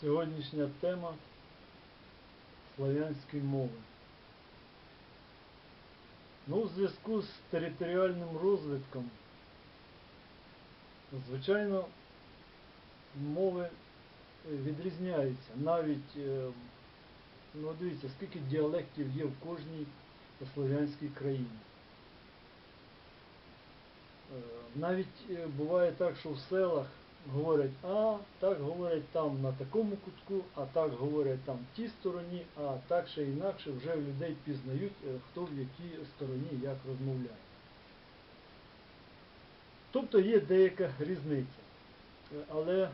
Сьогоднішня тема славянської мови. Ну, у зв'язку з територіальним розвитком, звичайно, мови е, відрізняються. Навіть, е, ну дивіться, скільки діалектів є в кожній слов'янській країні. Е, Навіть буває так, що в селах говорять, а так говорять там на такому кутку, а так говорять там в тій стороні, а так ще інакше вже людей пізнають, е, хто в якій стороні як розмовляє. Тобто є деяка різниця. Е, Але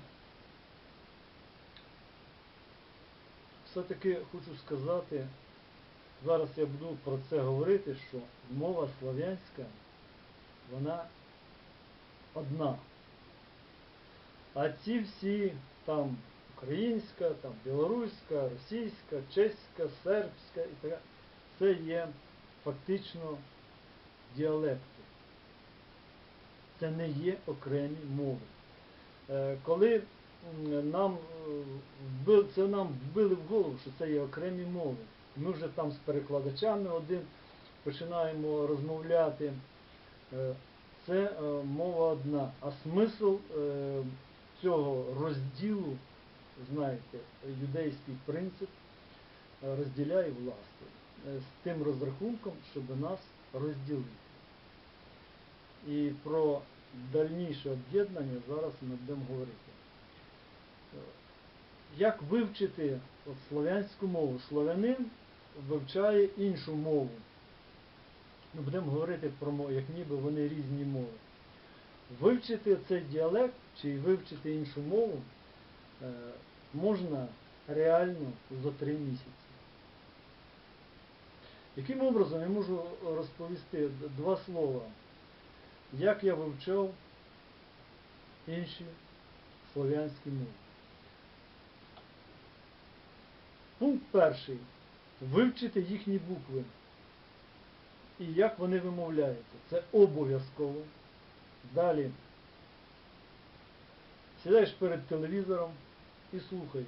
все-таки хочу сказати, зараз я буду про це говорити, що мова слав'янська, вона одна. А ці всі там українська, там білоруська, російська, чеська, сербська і так це є фактично діалекти. Це не є окремі мови. Е, Коли нам е, це нам вбили в голову, що це є окремі мови. Ми вже там з перекладачами один починаємо розмовляти. Е, Це мова одна. А смисл цього розділу, знаєте, юдейський принцип е, розділяє власти е, з тим розрахунком, щоб нас розділити. І про дальніше об'єднання зараз ми будемо говорити. Е, Як вивчити от, слов'янську мову? Слов'янин вивчає іншу мову. Ми будемо говорити про мову, як ніби вони різні мови. Вивчити цей діалект чи вивчити іншу мову е, можна реально за три місяці. Яким образом я можу розповісти два слова, як я вивчав інші слов'янські мови. Пункт перший. Вивчити їхні букви і як вони вимовляються. Це обов'язково. Далі. Сідаєш перед телевізором і слухаєш.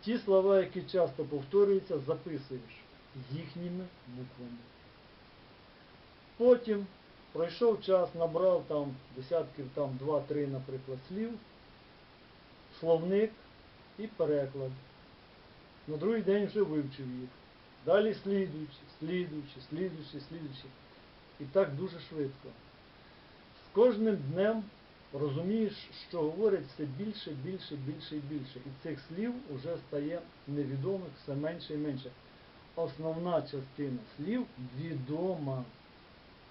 Ті слова, які часто повторюються, записуєш їхніми буквами. Потім пройшов час, набрав там десятків, там 2-3, наприклад, слів, словник і переклад. На другий день вже вивчив їх. Далі слідуючи, слідуючи, слідуючи, слідуючи. І так дуже швидко. Кожним днем розумієш, що говорять все більше, більше, більше і більше. І цих слів вже стає невідомих все менше і менше. Основна частина слів відома.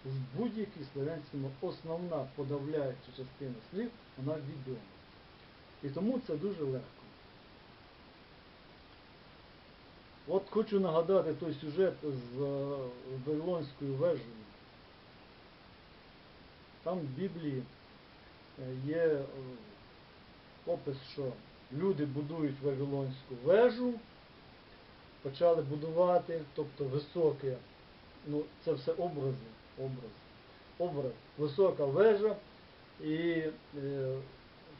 З будь-якій слов'янській мові основна подавляюча частина слів, вона відома. І тому це дуже легко. От хочу нагадати той сюжет з Вавилонською вежею. Там в Біблії е, є е, опис, що люди будують Вавилонську вежу, почали будувати, тобто високе, ну це все образи, образ, образ, висока вежа, і е,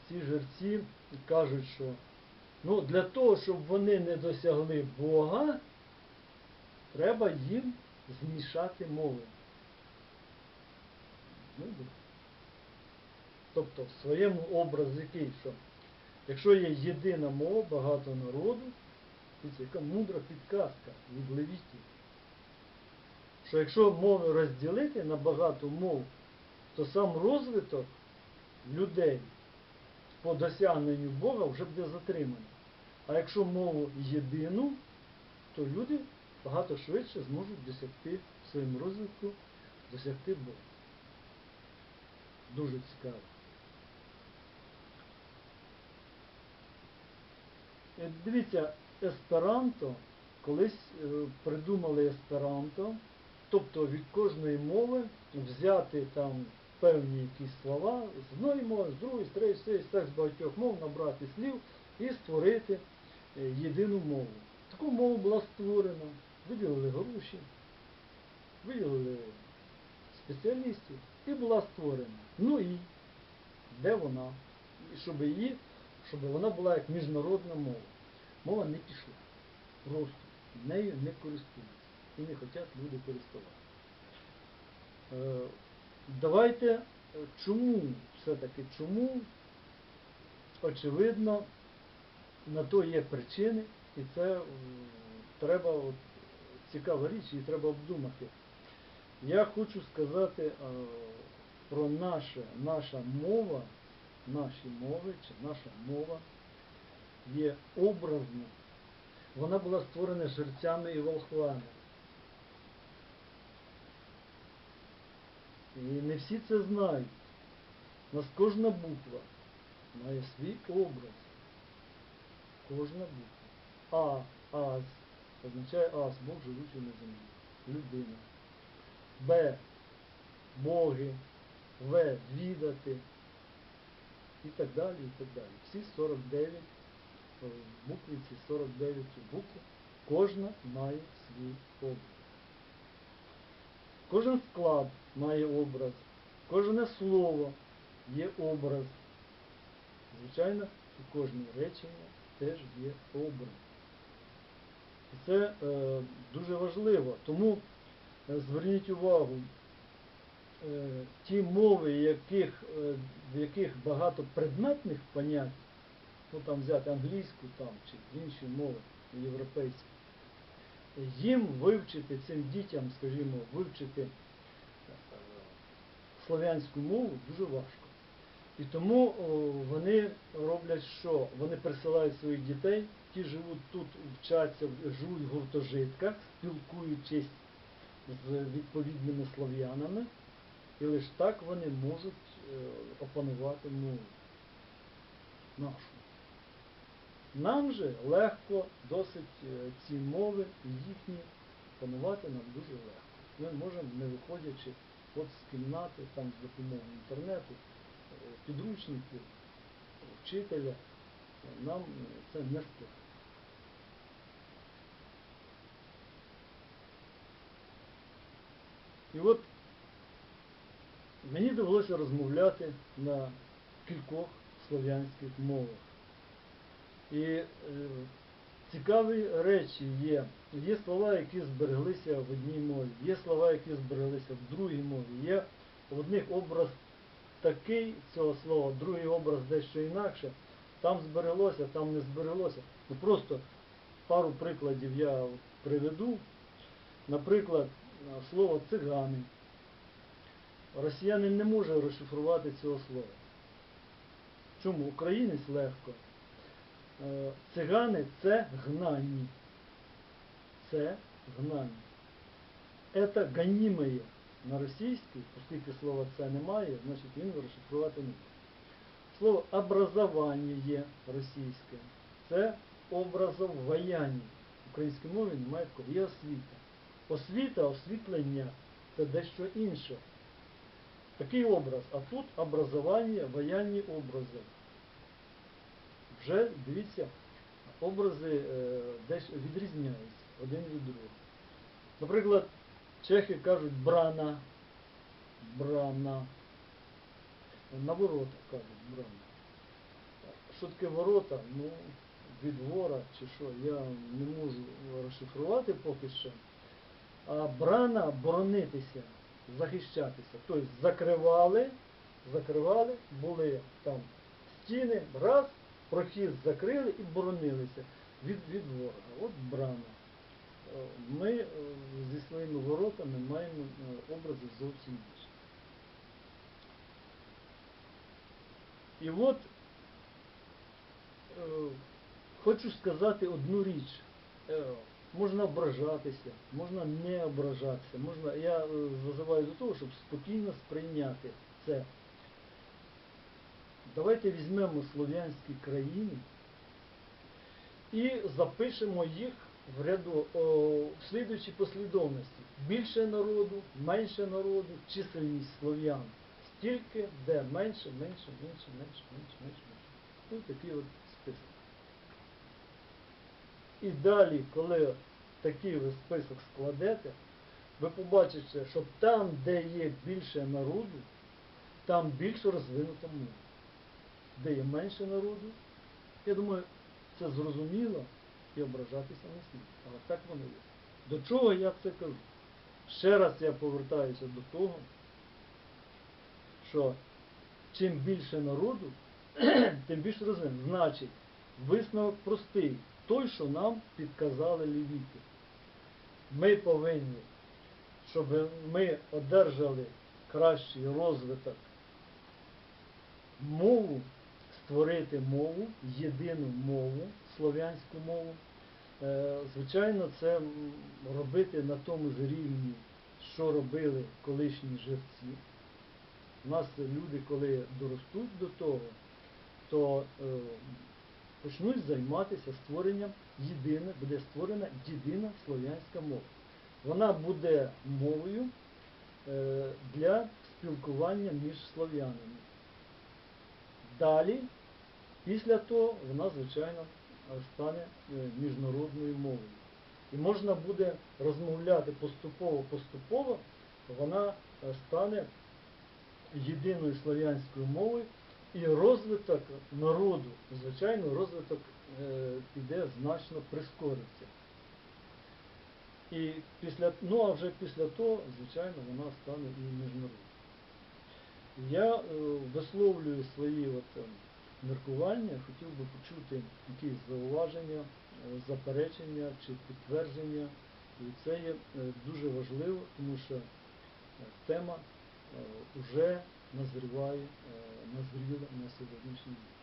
ці жерці кажуть, що Ну, для того, щоб вони не досягли Бога, треба їм змішати мови. Ну. Тобто в своєму образі який, що якщо є єдина мова, багато народу, це яка мудра підказка від левітів. Що якщо мови розділити на багато мов, то сам розвиток людей по досягненню Бога вже буде затриманий. А якщо мову єдину, то люди багато швидше зможуть досягти в своєму розвитку, досягти Бога. Дуже цікаво. Е, Дивіться, есперанто, колись е, придумали есперанто, тобто від кожної мови взяти там певні якісь слова з одної мови, з другої, з третьої, з так з багатьох мов набрати слів і створити е, єдину мову. Таку мову була створена, виділили гроші, виділили спеціалістів і була створена. Ну і де вона? І щоб її щоб вона була як міжнародна мова. Мова не пішла. Просто нею не користуються. І не хочуть люди користуватися. Е, Давайте, е, чому все-таки, чому, очевидно, на то є причини, і це треба, цікава річ, її треба обдумати. Я хочу сказати е, про наше, наша мова, наші мови, чи наша мова є образна. Вона була створена жерцями і волхвами. І не всі це знають. У нас кожна буква має свій образ. Кожна буква. А, аз означає ас, Бог живучий на землі. Людина. Б. Боги. В. Відати. І так далі, і так далі. Всі 49 е, букви, ці 49 букв, кожна має свій образ. Кожен склад має образ, кожне слово є образ. Звичайно, у кожне речення теж є образ. І це е, дуже важливо. Тому зверніть увагу, е, ті мови, яких, е, в яких багато предметних понять, ну там взяти англійську там, чи інші мови європейські, їм вивчити цим дітям, скажімо, вивчити е, слов'янську мову дуже важко. І тому вони роблять що? Вони присилають своїх дітей, ті живуть тут, вчаться, живуть в гуртожитках, спілкуючись з відповідними слов'янами, і лише так вони можуть е, опанувати мову нашу. Нам же легко досить е, ці мови їхні панувати нам дуже легко. Ми можемо, не виходячи от з кімнати, там з допомогою інтернету, е, підручників, вчителя, нам це не складно. І от мені довелося розмовляти на кількох слов'янських мовах. І е, цікаві речі є. Є слова, які збереглися в одній мові, є слова, які збереглися в другій мові. Є в одних образ такий цього слова, другий образ дещо інакше. Там збереглося, там не збереглося. Ну просто пару прикладів я приведу. Наприклад, слово цигани. Росіянин не може розшифрувати цього слова. Чому? Українець легко. Е, Цигани це гнані. Це гнані. Это ганимые на російській, оскільки слова це немає, значить він розшифрувати не може. Слово образование російське. Це образоваяння. В українській мові немає такого. Є освіта. Освіта, освітлення це дещо інше. Такий образ. А тут образування, воянні образи. Вже, дивіться, образи е, десь відрізняються один від другого. Наприклад, чехи кажуть брана, брана. На ворота кажуть брана. Що таке ворота? Ну, від вора чи що, я не можу розшифрувати поки що. А брана боронитися, захищатися. Тобто закривали, закривали, були там стіни, раз, прохід закрили і боронилися від, від ворога. От брана. Е, Ми е, зі своїми воротами маємо е, образи зовсім інші. І от хочу сказати одну річ. Можна ображатися, можна не ображатися. Можна, я е, зазиваю до того, щоб спокійно сприйняти це. Давайте візьмемо слов'янські країни і запишемо їх в ряду о, в слідуючій послідовності. Більше народу, менше народу, чисельність слов'ян. Стільки, де менше, менше, менше, менше, менше, менше, менше. Ну, такий от. І далі, коли такий ви список складете, ви побачите, що там, де є більше народу, там більш розвинута мова. Де є менше народу, Я думаю, це зрозуміло і ображатися не слід. Але так воно є. До чого я це кажу? Ще раз я повертаюся до того, що чим більше народу, тим більше розвинено. Значить, висновок простий, той, що нам підказали лівіти. Ми повинні, щоб ми одержали кращий розвиток мову, створити мову, єдину мову, слов'янську мову. Е, Звичайно, це робити на тому ж рівні, що робили колишні живці. У нас люди, коли доростуть до того, то е, почнуть займатися створенням єдине, буде створена єдина слов'янська мова. Вона буде мовою е, для спілкування між слов'янами. Далі, після того, вона, звичайно, стане е, міжнародною мовою. І можна буде розмовляти поступово-поступово, вона е, стане єдиною слов'янською мовою, і розвиток народу, звичайно, розвиток е, піде значно прискориться. І після, ну а вже після того, звичайно, вона стане і міжнародною. Я е, висловлюю свої от, е, міркування, хотів би почути якісь зауваження, е, заперечення чи підтвердження. І це є е, дуже важливо, тому що е, тема вже е, назріла на сьогоднішній день.